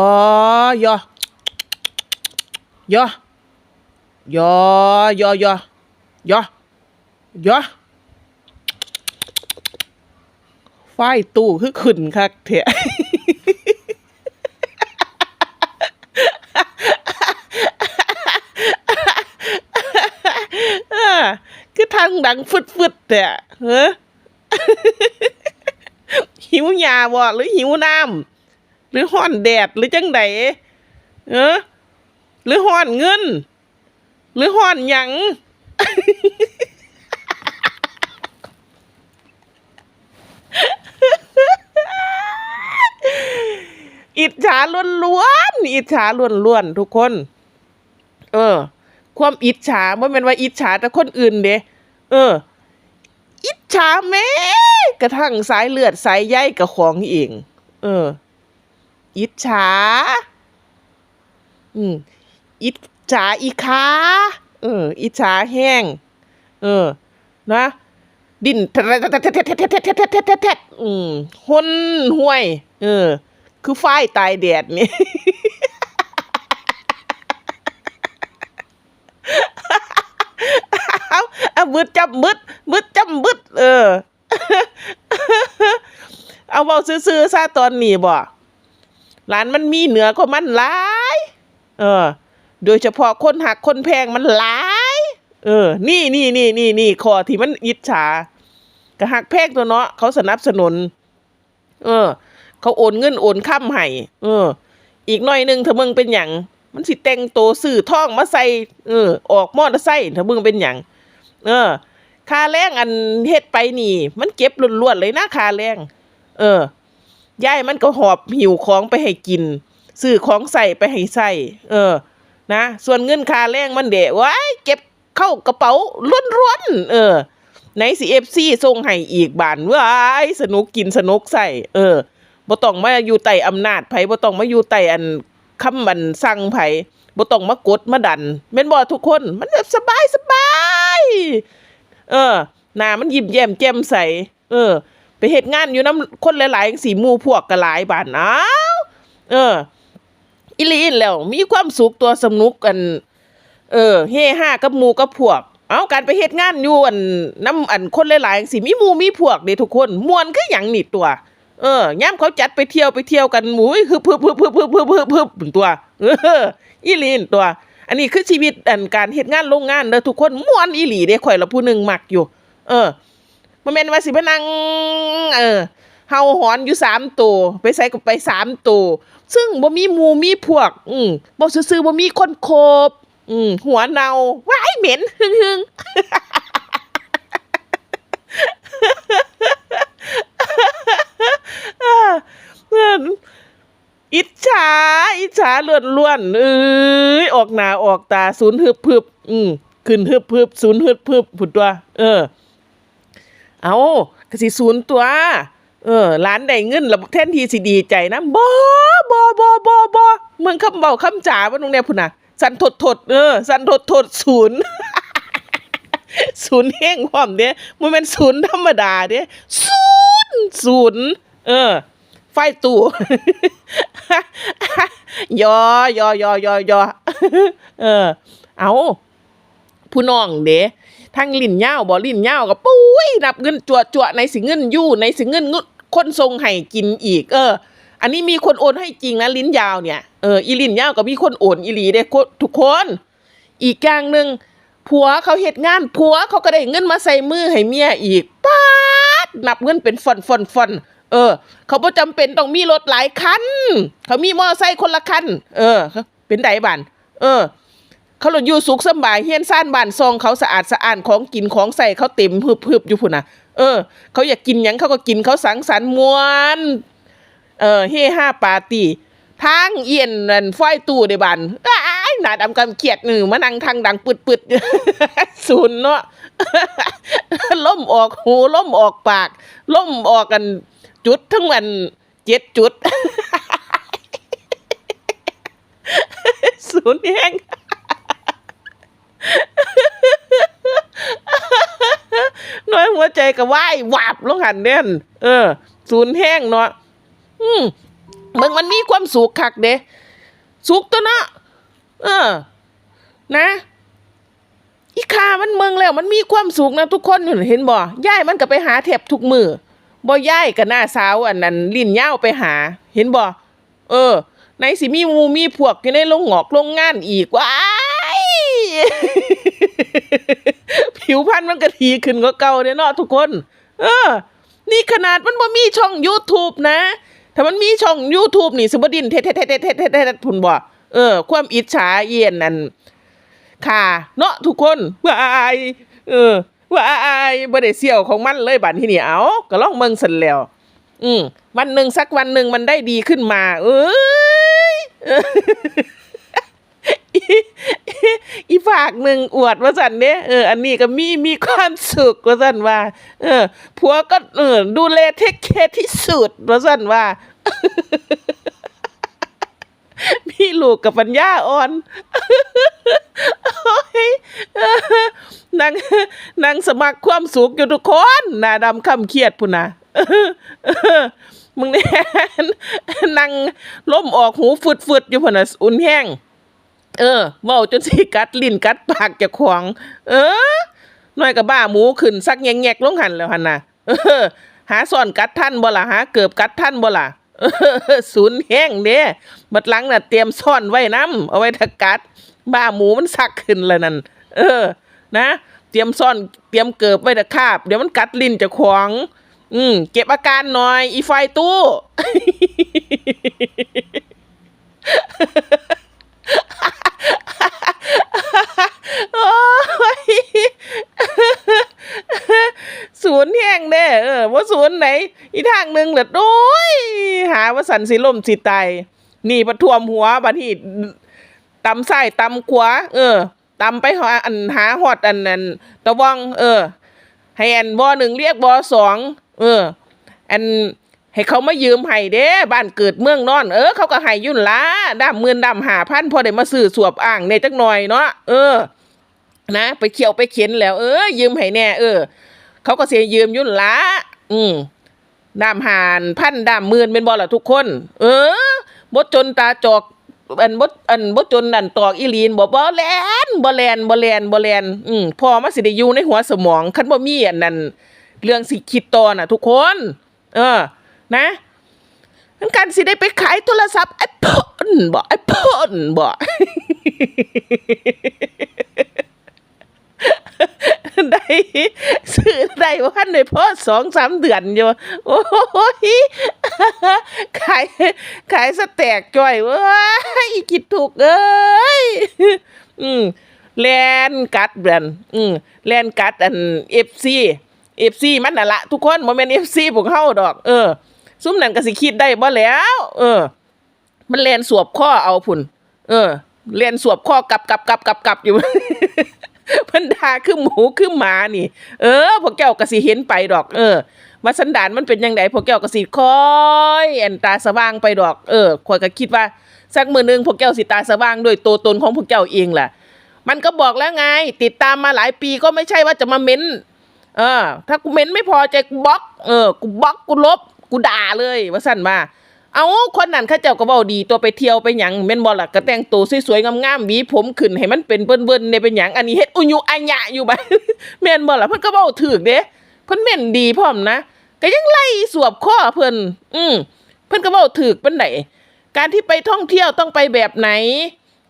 อ๋อยอยอยอยอยอยอยอไฟตู้คือขึ้นคักเถอะคือทางดังฟึดฟึดๆแต่เฮ้หิวยาบ่หรือหิวน้ำ หรือห้อนแดดหรือจังใดเออหรือห้อนเงิน หรือห้อนหยังอิจฉาล้วนๆอิจฉาล้วนๆทุกคน เออ ความอิจฉาบ่แม่นว่าอิจฉาแต่คนอื่นเด้เออ อิจฉาแม่กระทั่งสายเลือดสายใยกับของเอง เออ อิจฉาอืมอิจฉาอีขาเอออิจฉาแห้ง เออ นะ ดินแทะแทะแทะแทะแทะแทะอืมหุนห้วย เออ คือไฟตายแดดนี่เอาเอาบึดจับบึดบึดจับบึดเออ เอาเบาซื้อซื้อซะตอนนี้บ่ หลานมันมีเหนือกว่ามันหลาย เออ โดยเฉพาะคนหักคนแพงมันหลาย เออ นี่นี่นี่นี่นี่ข้อที่มันอิจฉากะหักแพงตัวเนาะเขาสนับสนุน เออ เขาโอนเงินโอนค่ำให้เออ อีกหน่อยหนึ่งถ้ามึงเป็นหยังมันสิแต่งโตวซื้อท่องมาใส่เออ ออกมอเตอร์ไซค์ถ้ามึงเป็นหยังเออค่าแรงอันเฮ็ดไปนี่ มันเก็บล้วนๆเลยนะค่าแรง เออ ยายมันก็หอบหิวของไปให้กินซื้อของใส่ไปให้ใส่เออ นะ ส่วนเงินค่าแรงมันเดะไว้ายเก็บเข้ากระเป๋าล้วนๆเออในซีเอฟซีส่งให้อีกบานว้ายสนุกกินสนุกใส่เออบ่ต้องมาอยู่ใต้อำนาจไผบ่ต้องมาอยู่ใต้อันคำบันสั่งไผบ่ต้องมากดมาดันแม่นบ่ทุกคน มันแบบสบายสบาย เออหน้ามันยิ้มแย้มแจ่มใส เออ เฮ็ดงานอยู่นํคนหลายๆสีมูพวกก็หลายบานอ้าวเอออีหลีนแล้วมีความสุขตัวสนุกกัน เออเฮฮากับมูกับพวก เอาการไปเฮ็ดงานอยู่อันน้ำอันคนหลายๆสิมีมูมีพวกเด้ทุกคนมวนคือหยังนี่ตัว เออย่ามเขาจัดไปเที่ยวไปเที่ยวกันหมูยฮึบฮึบฮึบฮึบฮึบฮึบฮึบฮึบตัวเอออีหลีนตัว อันนี้คือชีวิตอันการเฮ็ดงานโรงงานเด้อทุกคนมวนอีหลีเด้ข่อยละผู้หนึ่งมักอยู่ เออ บ่แม่นว่าสิมานั่งเออเฮาหอนอยู่สามตัวไปใส่ก็ไปสามตัวซึ่งบ่มีหมูมีพวก อืมบ่ซื่อบ่มีคนโคบ อืมหัวเนาว้ายเหม็นหึงหึงอิจฉาอิจฉาล้วนล้วนเอ้ยออกหนาออกตาศูนย์ฮึบพึบอืมขึ้นฮึบพึบศูนย์ฮึบพึบผุดตัว เออ เอากสิศูนย์ตัว เออร้านได้เงินแล้วแทนทีสิดีใจนะบ่บ่บ่บ่บ่มึงคำเบาคำจ๋าว่าตรงเนี้ยพุ่นน่ะ สันทดทดเออ สันทดทดศูนย์ศูนย์เฮงความเด้มันเป็นศูนย์ธรรมดาเด้ศูนย์ศูนย์เออ ไฟตู่ยอยอยอยอยอเออ เอาผู้น้องเด้ ทั้งลิ้นยาวบ่ลิ้นยาวก็ปุ้ยนับเงินจั่วจั่วในสิเงินยู่ในสิเงินงุดคนทรงให้กินอีก เออ อันนี้มีคนโอนให้จริงนะลิ้นยาวเนี่ยเอออีลิ้นยาวก็มีคนโอนอีหลีเด้คนทุกคน อีกอย่างหนึ่งผัวเขาเฮ็ดงานผัวเขาก็ได้เงินมาใส่มือให้เมียอีกป๊าดนับเงินเป็นฟอนฟอนฟอนเออ เขาบ่จำเป็นต้องมีรถหลายคัน เขามีมอไซค์คนละคัน เออ เป็นไดบันเออ เขาหลดอยู่สุขสบายเฮียนซ่านบ้านซองเขาสะอาดสะอ้านของกินของใส่เขาเต็มฮึบฮึบอยู่พุ่นนะเออ เขาอยากกินหยังเขาก็กินเขาสังสรรค์มวนเออเฮห้าปาร์ตี้ทางเอียนนั่นฝ้อยตู้ในบ้านอ้ายหน้าดำกำเขียดหนึ่งมานั่งทางดังปึดปึดๆศูนย์เนาะล่มออกหูล่มออกปาก ล่มออกกันจุดทั้งวันเจ็ดจุดศูนย์แห้ง น้อยหั วใจก็ว่ายวับลงหันเด่นเออ ศูนย์แห้งเนาะอืมมึงมันมีความสุขคักเด้สุขตัวเนาะเออ นะอีคามันเมืองแล้ว มันมีความสุขนะทุกคนเห็นบ่ย่ายมันก็ไปหาแทบทุกมือบ่ย่ายกับหน้าสาวอันนั้นลิ้นยาไปหา เห็นบ่เออในสิมีมูมีพวกอยู่ในโรงงอกโรงงานอีกว้าย ผิวพรรณมันก็ทีขึ้นกว่าเก่าเด้เนาะทุกคน เออ นี่ขนาดมันบ่มีช่อง YouTube นะ ถ้ามันมีช่อง YouTube นี่สิบ่ดินเทดๆๆๆๆๆพุ่นบ่เออ ความอิจฉาเอียนนั่นค่ะ เนาะทุกคนว่ายเออว่ายบ่ได้เสี่ยวของมันเลยบัดที่นี่เอาก็ลองเบิ่งซั่นแล้ว อืมวันหนึ่งสักวันหนึ่งมันได้ดีขึ้นมา เอ้ยเอ ฝากหนึ่งอวดว่าสันเนี่ยเอออันนี้ก็มีมีความสุขว่าสันว่า เออผัวก็เออดูแลเทคแคที่สุดว่าสันว่า มีลูกกับปัญญาอ่อนนางนางสมัครความสุขอยู่ทุกคนหน้าดำคำเครียดพุ่นนะมึงเนี่ยนางล้มออกหูฟึดๆอยู่พุ่นนะอุ่นแห้ง เออเว้าจนสิกัดลิ้นกัดปากเจะขวางเออน้อยกับบ้าหมูขึ้นสักแงกๆลงหันแล้วหันน่ะเออ หาซ่อนกัดท่านบ่ล่ะหาเกือบกัดท่านบ่ล่ะศูนย์แห้งเด้บัดหลังน่ะเตรียมซ่อนไว้น้ำเอาไว้ถ้ากัด บ้าหมูมันสักขึ้นแล้วนั่นเออ นะ เตรียมซ่อนเตรียมเกิบไว้ตะคาบ เดี๋ยวมันกัดลิ้นเจะขวางอืมเก็บอาการหน่อย อีไฟตู้ ศูนย์แห้งเด้เออว่าศูนย์ไหน อีทางหนึ่งเด็ดโอ้ยหาว่าสันสิล่มสิตายนี่ประท่วมหัวบัดที่ตำไส้ตำขวาเออตำไปหาอันหาหอดอันนั้นตะวังเออให้อันบอหนึ่งเรียกบอสองเอออัน ให้เขามายืมให้เด้บ้านเกิดเมืองนอน เออเขาก็ให้ยุ่นละดำหมื่นดำหาพันพอได้มาซื้อสวบอ่างในจักหน่อยเนาะเออ นะ ไปเขี่ยวไปเข็นแล้ว เออ ยืมให้แน่เออ เขาก็เสียยืมยุ่นละอืมดามหานพันดามหมื่นเป็นบอล่ะทุกคน เออบดจนตาจอกอันบดอันบดจนนั่นตอกอีลีนบ่บ่แลนบ่แลนบ่แลนบ่แลนอืมพอมาสิได้อยู่ในหัวสมองคันบ่มีอันนั้นเรื่องสิคิดต่อน่ะ ทุกคน เออ นะทั้งการสิได้ไปขายโทรศัพท์ไอโฟนบ่ไอโฟนบ่ได้ซื้อได้วันในพ่อสองสามเดือนอยู่โอ้ยขายขายสแต็กจ่อยเว้ยคิดถูกเอ้ยอืมแลนกัดแบรนด์อืมแลนกัดอันเอฟซีเอฟซีมันน่ะละทุกคนโมเมนต์เอฟซีพวกเฮาดอก เออ ซุ้มนั่นก็สิคิดได้บ่แล้ว เออ มันแลนสวบข้อเอาพุ่น เออแลนสวบข้อกลับกลับกลับกลับกลับอยู่เพิ่นดาคือหมูคือหมานี่ เออพวกแก้วก็สิเห็นไปดอก เออว่าสันดานมันเป็นยังไงพวกแก้วก็สิคอยแอนตาสว่างไปดอก เออข่อยก็คิดว่าสักมือหนึงพวกแก้วสิตาสว่างด้วยตัวตนของพวกแก้วเองแหละมันก็บอกแล้วไง ติดตามมาหลายปีก็ไม่ใช่ว่าจะมาเม้น เออ ถ้ากูเม้นไม่พอใจกูบล็อก เออ กูบล็อกกูลบ กูด่าเลยว่าสั่นมาเอาคนนั้นข้าเจ้าก็เว้าดีตัวไปเที่ยวไปหยังแม่นบ่ล่ะก็แต่งตัวสวยๆงามๆหวีผมขึ้นให้มันเป็นเบิ่นๆเนี่ยเป็นหยังอันนี้เฮ็ดอุยุอัญญะอยู่บัดแม่นบ่ล่ะเพิ่นก็เว้าถูกเด้เพิ่นแม่นดีพร้อมนะก็ยังไล่สวบข้อเพิ่นอืมเพิ่นก็เว้าถูกปานใดการที่ไปท่องเที่ยวต้องไปแบบไหน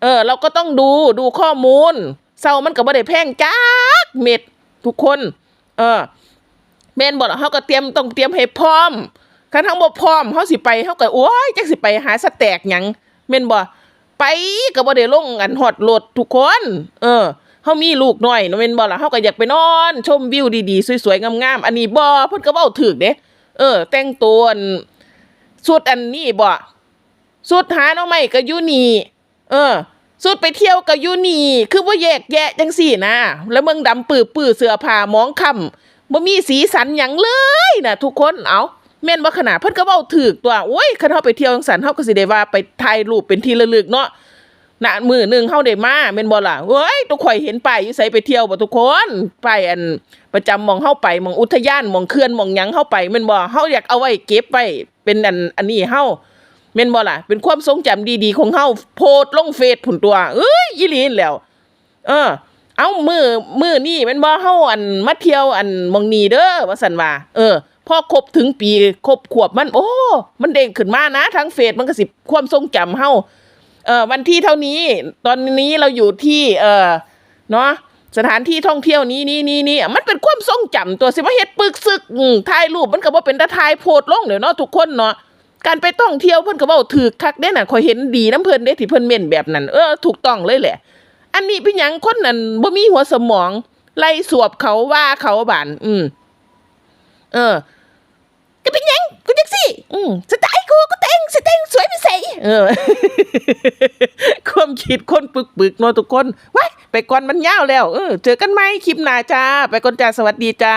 เออ เราก็ต้องดูดูข้อมูลเซามันก็บ่ได้แพงจักเม็ดทุกคน เออแม่นบ่ล่ะเฮาก็เตรียมต้องเตรียมให้พร้อม คันทั้งบ่พร้อมเฮาสิไปเฮาก็โอ้ยจักสิไปหาสแต็กหยังแม่นบ่ไปก็บ่ได้ลงอันฮอดรถทุกคน เออเฮามีลูกน้อยเนาะแม่นบ่ล่ะเฮาก็อยากไปนอน ชมวิวดีๆสวยๆงามๆอันนี้บ่เพิ่นก็เว้าถูกเด้เออ แต่งตัวสุดอันนี้บ่สุดหาหน่อไม้ก็อยู่นี่เออสุดไปเที่ยวก็อยู่นี่คือว่าแยกแยะจังสี่นะ แล้วเมืองดำปื้อปื้อเสื้อผ้ามองค่ำบ่มีสีสันหยังเลยนะทุกคนเอา แม่นบ่ขนาดเพิ่นก็เว้าถูกตัวโอ้ยคันเฮาไปเที่ยวจังซั่นเฮาก็สิได้ว่าไปถ่ายรูปเป็นที่ระลึกเนาะณมื้อหนึงเฮาได้มาแม่นบ่ล่ะเฮ้ยทุกข่อยเห็นป้ายอยู่ไสไปเที่ยวบ่ทุกคนป้ายอันประจำหมองเฮาไปหมองอุทยานหมองเขื่อนหมองหยังเฮาไปแม่นบ่เฮาอยากเอาไว้เก็บไว้เป็นอันอันนี้เฮาแม่นบ่ล่ะ เป็นความทรงจำดีๆของเฮาโพสลงเฟซผุนตัวเอ้ยอีหลีนแล้ว เออ เอามือมือนี่แม่นบ่เฮาอันมาเที่ยวอันหมองนี้เด้อว่าซั่นว่าเออ พอครบถึงปีครบขวบมัน โอ้ มันเด้งขึ้นมานะทางเฟซมันก็สิความทรงจำเฮาเออวันที่เท่านี้ ตอนนี้เราอยู่ที่ เออเนาะสถานที่ท่องเที่ยวนี้นี่นี่นี่มันเป็นความทรงจำตัวสิมาเฮ็ดปึกซึกถ่ายรูปมันก็บ่เป็นตาถ่ายโพดลงเดี๋ยวเนาะทุกคนเนาะการไปท่องเที่ยวเพิ่นก็เว้าถูกคักเด้น่ะข่อยเห็นดีน้ำเพิ่นเด้ที่เพิ่นเม่นแบบนั้นเออถูกต้องเลยแหละ อันนี้เป็นหยังคนนั้นบ่มีหัวสมอง ไล่สวบเขาว่าเขาบาน อืมเออ ก็เป็นหยังกูจังสิ อืมสไตล์กูก็แต่งสไต่งสวยพิเศษเออ ความคิดคนปึกปึกๆเนาะทุกคนไว้ไปก่อนมันยาวแล้ว เออเจอกันไหมคลิปหน้าจ้า ไปก่อนจ้าสวัสดีจ้า